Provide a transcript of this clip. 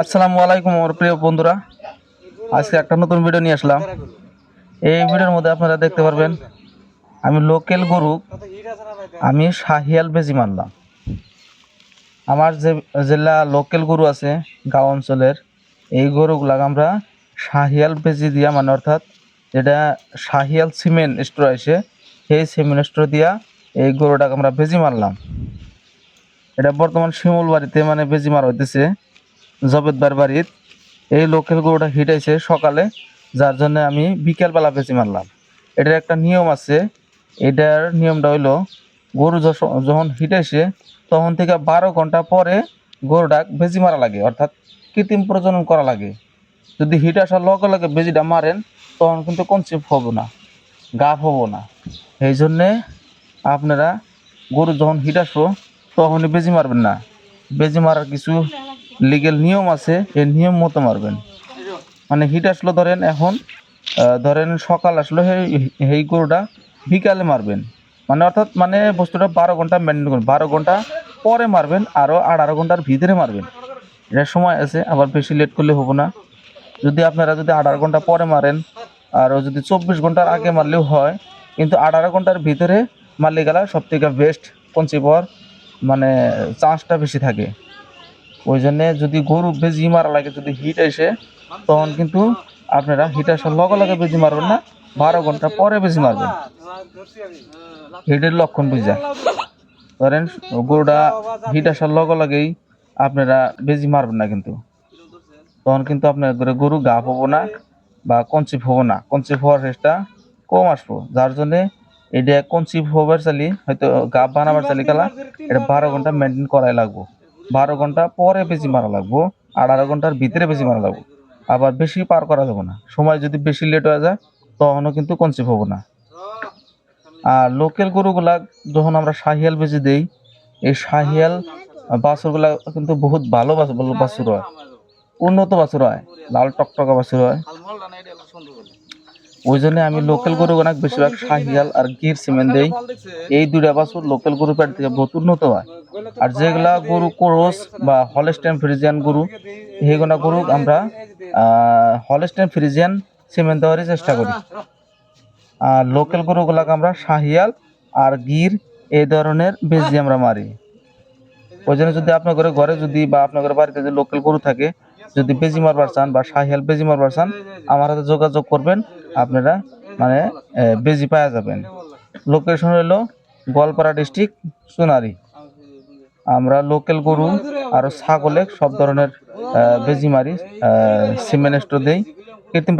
আসসালামু আলাইকুম আমার প্রিয় বন্ধুরা। আজকে একটা নতুন ভিডিও নিয়ে আসলাম। এই ভিডিওর মধ্যে আপনারা দেখতে পারবেন, আমি লোকাল গরু, আমি শাহিয়াল বেজি মানলাম আমার যে জেলা লোকাল গরু আছে, গাঁও অঞ্চলের, এই গরুগুলা আমরা শাহিয়াল বেজি দিয়া মানে অর্থাৎ যেটা শাহিয়াল সিমেন্ট স্টোর আছে সেই সিমেন্ট স্টোর দিয়া এই গরুটাকে আমরা বেজি মারলাম। এটা বর্তমান শিমুল বাড়িতে মানে বেজি মারা হইতেছে। জবেদবার বাড়ির এই লোকাল গরুটা হিটাইছে সকালে, যার জন্য আমি বিকেলবেলা বেশি মারলাম। এটার একটা নিয়ম আছে। এটার নিয়মটা হইল, গরু যখন হিটাইছে তখন থেকে বারো ঘণ্টা পরে গরুটা বেজি মারা লাগে, অর্থাৎ কৃত্রিম প্রজনন করা লাগে। যদি হিট আসার লগে লগে বেজিটা মারেন, তখন কিন্তু কনসিভ হব না গাভ হব না। এই জন্যে আপনারা গরু যখন হিট আসব, তখনই বেজি মারবেন না। বেজি মারার কিছু লিগেল নিয়ম আছে, এই নিয়ম মতো মারবেন। মানে হিট আসলো ধরেন এখন ধরেন সকাল আসলো সেই গরুটা বিকালে মারবেন। মানে অর্থাৎ মানে বস্তুটা বারো ঘণ্টা মেনটেন করবেন বারো ঘণ্টা পরে মারবেন আরও আঠারো ঘণ্টার ভিতরে মারবেন। এটা সময় আছে, আবার বেশি লেট করলে হব না। যদি আপনারা যদি আঠারো ঘণ্টা পরে মারেন, আর যদি চব্বিশ ঘণ্টার আগে মারলেও হয়, কিন্তু আঠারো ঘণ্টার ভিতরে মারলে গেলে সব থেকে বেস্ট হওয়ার মানে চান্সটা বেশি থাকে। ওই জন্যে যদি গরু বেজি মারা লাগে, যদি হিট এসে তখন কিন্তু আপনারা হিট আসার লগে লগে বেজি মারবেন না। বারো ঘণ্টা পরে বেজি মারবেন। হিটের লক্ষণ বুঝা। ধরেন গরুটা হিট আসার লগে লগেই আপনারা বেজি মারবেন না কিন্তু। তখন কিন্তু আপনার গরু গা হব না বা কনসিভ হব না। কনসিভ হওয়ার রেসটা কম আসব। যার জন্যে এটা কনসিভ হবার চালি হয়তো গা বানাবার চালি কালা এটা বারো ঘণ্টা মেনটেন করাই লাগবো। বারো ঘণ্টা পরে বেশি মারা লাগবো আঠারো ঘণ্টার ভিতরে বেশি মারা লাগবো। আবার বেশি পার করা যাবে না। সময় যদি বেশি লেট হয়ে যায়, তখনও কিন্তু কনসিভ হব না। আর লোকাল গরুগুলা যখন আমরা শাহিয়াল বেশি দেই, এই শাহিয়াল বাছুরগুলা কিন্তু বহুত ভালো বাছুর হয়। উন্নত বাছুর হয়। লাল টকটকা বাছুর হয়। ওই জন্য আমি লোকাল গরু অনেক বেশিরভাগ শাহিয়াল আর গির সিমেন্ট দেই। এই দুইটা বাছুর লোকাল গরু প্যাট থেকে বহুত উন্নত হয়। আর যেগুলা গরু কোরস বা হলস্টেন ফ্রিজিয়ান গরু, সেইগুলা গরু আমরা হলস্টেন ফ্রিজিয়ান সিমেন্ট দেওয়ার চেষ্টা করি। আর লোকাল গরুগুলাকে আমরা শাহিয়াল আর গির এই ধরনের বেজি আমরা মারি। ওই জন্য যদি আপনার ঘরে ঘরে যদি বা আপনার ঘরে বাড়িতে যদি লোকাল গরু থাকে, যদি বেজি মারবার চান বা শাহিয়াল বেজি মারবার চান, আমার হাতে যোগাযোগ করবেন। আপনারা মানে বেজি পাওয়া যাবেন। লোকেশন হলো গোয়ালপাড়া ডিস্ট্রিক্ট সোনারি। আমরা লোকাল গরু আর ছাগলে সব ধরনের বেজি মারি সিমেন্ট দেই। কৃত্রিম